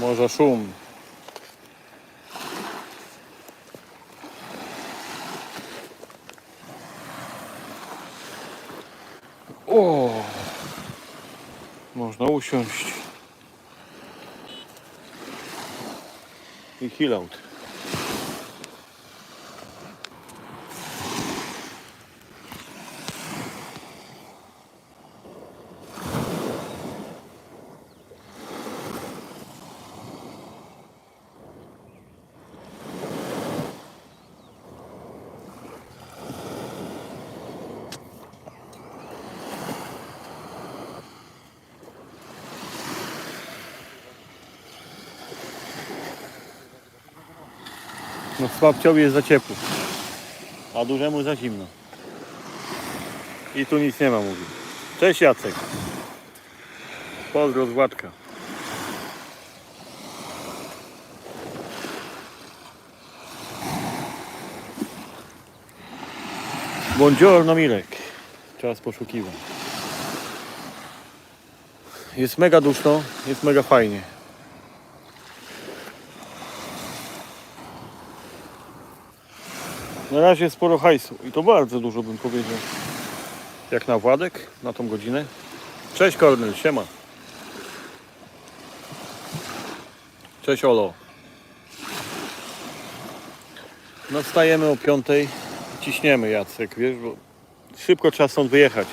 Może szum. O! Można usiąść. I chill out. No słabciowi jest za ciepło, a dużemu za zimno. I tu nic nie ma, mówi. Cześć Jacek. Pozdro z Władka. Buongiorno Mirek. Czas poszukiwań. Jest mega duszno, jest mega fajnie. Na razie sporo hajsu i to bardzo dużo bym powiedział. Jak na Władek, na tą godzinę. Cześć Kornel, siema. Cześć Olo. No wstajemy o piątej, ciśniemy Jacek, wiesz, bo szybko trzeba stąd wyjechać.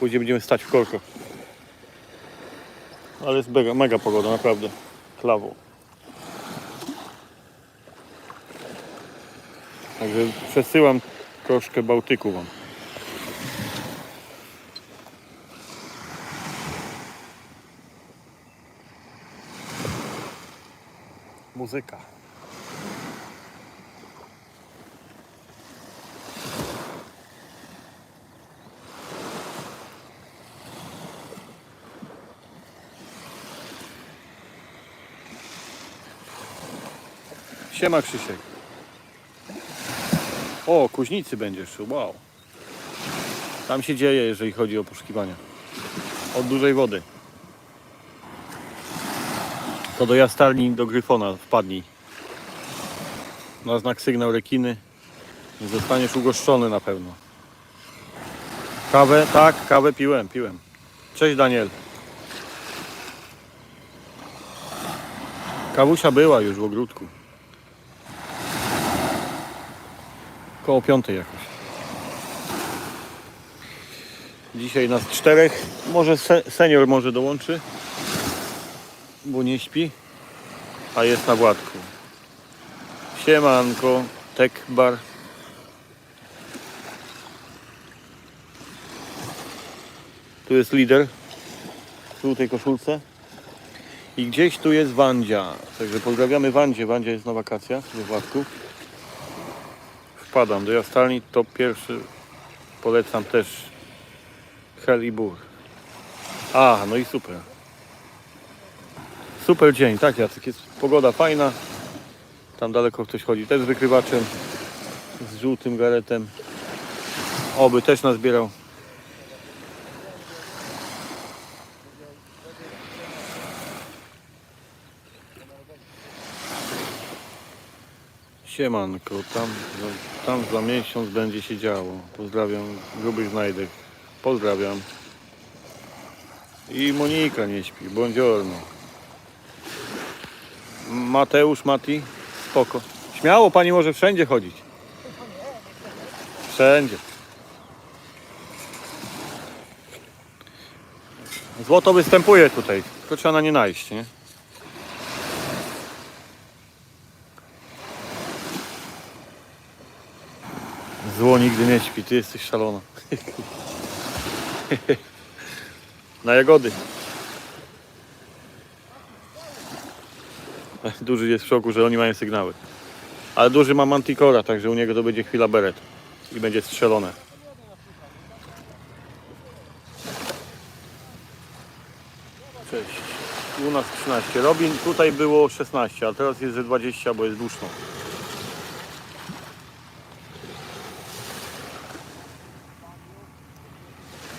Później będziemy stać w korkach. Ale jest mega, mega pogoda, naprawdę. Klawo. Także przesyłam troszkę Bałtyku wam. Muzyka. Siema Krzysiek. O, Kuźnicy będziesz, wow. Tam się dzieje, jeżeli chodzi o poszukiwania. Od dużej wody. To do jastarni, do Gryfona wpadnij. Na znak sygnał rekiny. Zostaniesz ugoszczony na pewno. Kawę? Tak, kawę piłem, piłem. Cześć Daniel. Kawusia była już w ogródku. Koło piątej jakoś. Dzisiaj nas czterech. Może se, senior może dołączy, bo nie śpi, a jest na Władku. Siemanko, Tech Bar. Tu jest lider w żółtej koszulce. I gdzieś tu jest Wandzia. Także pozdrawiamy Wandzie. Wandzia jest na wakacjach we Władku do jastalni, to pierwszy polecam też Hel i Bur. A, no i super. Super dzień, tak Jacek, jest pogoda fajna. Tam daleko ktoś chodzi też z wykrywaczem, z żółtym garetem. Oby też nazbierał. Siemanko, tam, tam za miesiąc będzie się działo. Pozdrawiam grubych znajdek. Pozdrawiam. I Monika nie śpi. Buongiorno. Mateusz, Mati, spoko. Śmiało pani może wszędzie chodzić. Wszędzie. Złoto występuje tutaj, tylko trzeba na nie najść, nie? Zło nigdy nie śpi, ty jesteś szalona. Na jagody. Duży jest w szoku, że oni mają sygnały. Ale duży ma manticora, także u niego to będzie chwila beret. I będzie strzelone. Cześć. U nas 13. Robin tutaj było 16, a teraz jest ze 20, bo jest duszno.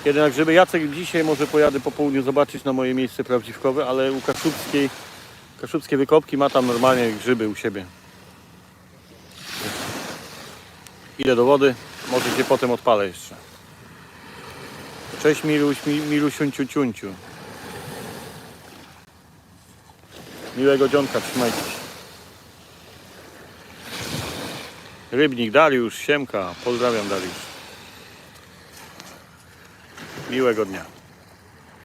Jednak, żeby Jacek dzisiaj może pojadę po południu zobaczyć na moje miejsce prawdziwkowe, ale u Kaszubskiej Kaszubskie wykopki ma tam normalnie grzyby u siebie. Idę do wody, może cię potem odpalę jeszcze. Cześć Miluś, mi, Milusiunciu ciunciu. Miłego dzionka, trzymajcie się. Rybnik Dariusz, Siemka, pozdrawiam Dariusz. Miłego dnia.